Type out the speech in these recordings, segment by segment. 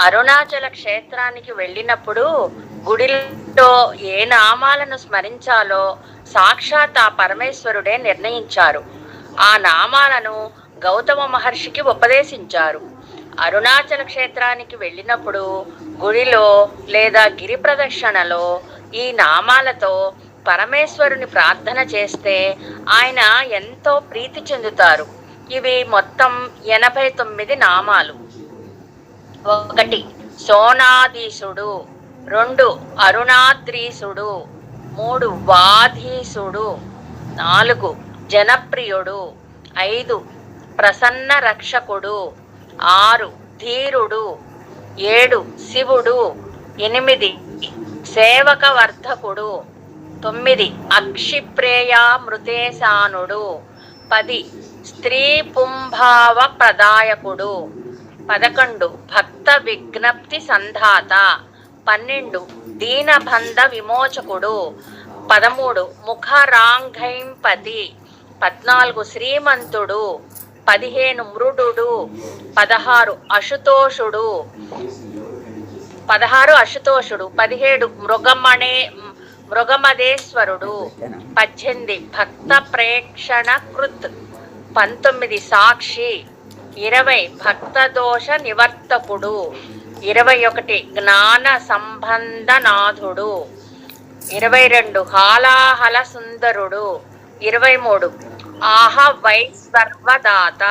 అరుణాచల క్షేత్రానికి వెళ్ళినప్పుడు గుడిలో ఏ నామాలను స్మరించాలో సాక్షాత్ ఆ పరమేశ్వరుడే నిర్ణయించారు. ఆ నామాలను గౌతమ మహర్షికి ఉపదేశించారు. అరుణాచల క్షేత్రానికి వెళ్ళినప్పుడు గుడిలో లేదా గిరి ప్రదక్షిణలో ఈ నామాలతో పరమేశ్వరుని ప్రార్థన చేస్తే ఆయన ఎంతో ప్రీతి చెందుతారు. ఇవి మొత్తం ఎనభై తొమ్మిది నామాలు. ఒకటి. సోనాధీసుడు రెండు. అరుణాద్రీసుడు మూడు. వాధీసుడు నాలుగు. జనప్రియుడు. ఐదు. ప్రసన్న రక్షకుడు. ఆరు. ధీరుడు. ఏడు. శివుడు. ఎనిమిది. సేవకవర్ధకుడు. తొమ్మిది. అక్షిప్రేయామృతేశానుడు. పది. స్త్రీ పుంభావ ప్రదాయకుడు పదకొండు. భక్త విజ్ఞప్తి సంధాత. పన్నెండు. దీనబంధ విమోచకుడు. పదమూడు. ముఖరాంఘైంపతి. పద్నాలుగు. శ్రీమంతుడు. పదిహేను. మృడుడు. పదహారు. అశుతోషుడు. పదహారు. అశుతోషుడు. పదిహేడు. మృగమణే మృగమదేశ్వరుడు. పద్దెనిమిది. భక్త ప్రేక్షణ కృత్. పంతొమ్మిది. సాక్షి. ఇరవై భక్త దోష నివర్తకుడు. ఇరవై ఒకటి జ్ఞాన సంబంధనాథుడు. ఇరవై రెండు హాలాహల సుందరుడు. ఇరవై మూడు ఆహ వైశ్వర్వదాత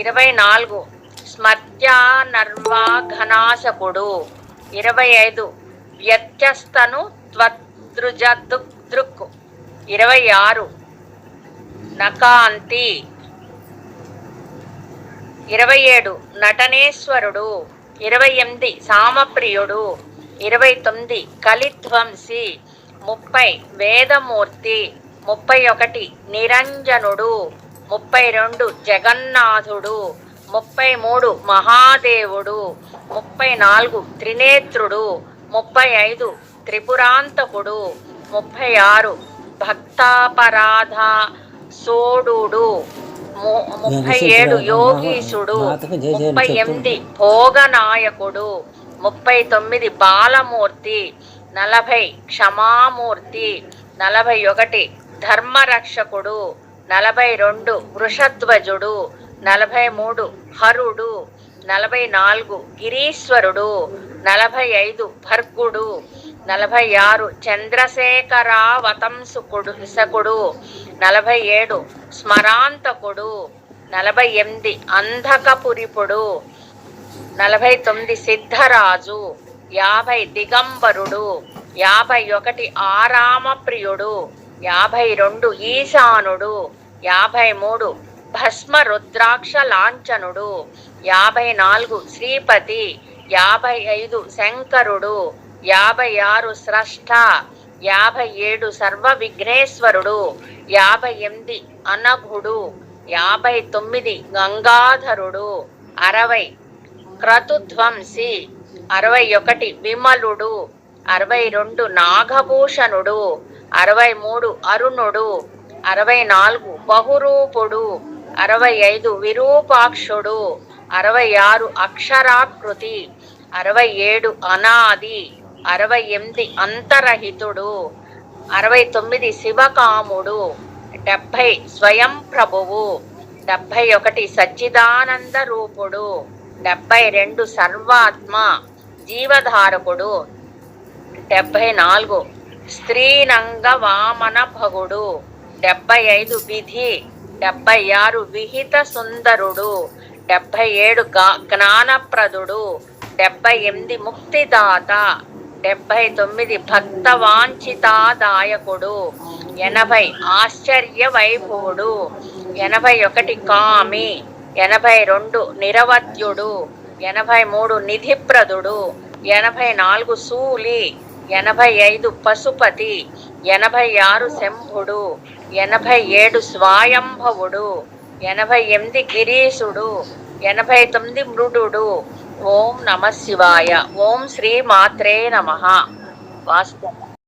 ఇరవై నాలుగు స్మర్త్యానర్వాఘనాశకుడు ఇరవై ఐదు వ్యత్యస్తను త్వదృజ దృక్ ఇరవై ఆరు నకాంతి. ఇరవై ఏడు నటనేశ్వరుడు. ఇరవై ఎనిమిది సామప్రియుడు. ఇరవై తొమ్మిది కలిధ్వంసి. ముప్పై వేదమూర్తి. ముప్పై ఒకటి నిరంజనుడు. ముప్పై రెండు జగన్నాథుడు. ముప్పై మూడు మహాదేవుడు. ముప్పై నాలుగు త్రినేత్రుడు. ముప్పై ఐదు త్రిపురాంతకుడు. ముప్పై ఆరు భక్తాపరాధ సోడు ముప్పై ఏడు యోగీశుడు ముప్పై ఎనిమిది భోగనాయకుడు ముప్పై తొమ్మిది బాలమూర్తి నలభై క్షమామూర్తి నలభై ఒకటి ధర్మరక్షకుడు నలభై రెండు వృషధ్వజుడు నలభై మూడు హరుడు నలభై నాలుగు గిరీశ్వరుడు నలభై ఐదు భర్గుడు నలభై ఆరు చంద్రశేఖరావతంసుకుడు శకుడు నలభై ఏడు స్మరాంతకుడు నలభై ఎనిమిది అంధకపురిపుడు నలభై తొమ్మిది సిద్ధరాజు యాభై దిగంబరుడు యాభై ఒకటి ఆరామప్రియుడు యాభై రెండు ఈశానుడు యాభై మూడు భస్మ రుద్రాక్ష లాంఛనుడు యాభై నాలుగు శ్రీపతి యాభై ఐదు శంకరుడు యాభై ఆరు స్రష్ట యాభై ఏడు సర్వ విఘ్నేశ్వరుడు యాభై ఎనిమిది అనఘుడు యాభై తొమ్మిది గంగాధరుడు అరవై క్రతుధ్వంసి అరవై ఒకటి విమలుడు అరవై రెండు నాగభూషణుడు అరవై మూడు అరుణుడు అరవై నాలుగు బహురూపుడు అరవై ఐదు విరూపాక్షుడు అరవై ఆరు అక్షరాకృతి అరవై ఏడు అనాది. అరవై ఎనిమిది అంతరహితుడు అరవై తొమ్మిది శివకాముడు డెబ్భై స్వయం ప్రభువు డెబ్భై ఒకటి సచ్చిదానంద రూపుడు డెబ్భై రెండు సర్వాత్మ జీవధారకుడు డెబ్భై నాలుగు స్త్రీనంగ వామన భగుడు డెబ్భై ఐదు విధి డెబ్భై ఆరు విహిత సుందరుడు డెబ్భై ఏడు గా- జ్ఞానప్రదుడు డెబ్భై ఎనిమిది ముక్తిదాత డెబ్భై తొమ్మిది భక్త వాంఛితాదాయకుడు ఎనభై ఆశ్చర్య వైభవుడు ఎనభై ఒకటి కామి. ఎనభై రెండు నిరవద్యుడు ఎనభై మూడు నిధిప్రదుడు. ఎనభై నాలుగు సూలి. ఎనభై ఐదు పశుపతి. ఎనభై ఆరు శంభుడు. ఎనభై ఏడు స్వాయంభవుడు. ఎనభై ఎనిమిది గిరీశుడు. ఎనభై తొమ్మిది మృడుడు. ఓం నమ శివాయ. ఓం శ్రీ మాత్రే నమ. వాస్తవం